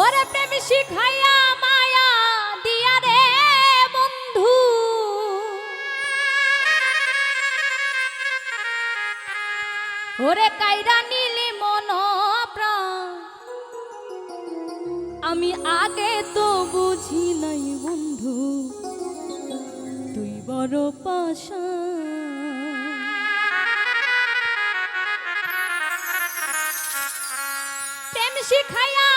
ওরে প্রেম শিখাইয়া মায়া দিয়া রে বন্ধু। ওরে কাইরা নিলি মন আমি আগে তো বুঝি নাই বন্ধু, তুই বড় পাশা প্রেম শিখাইয়া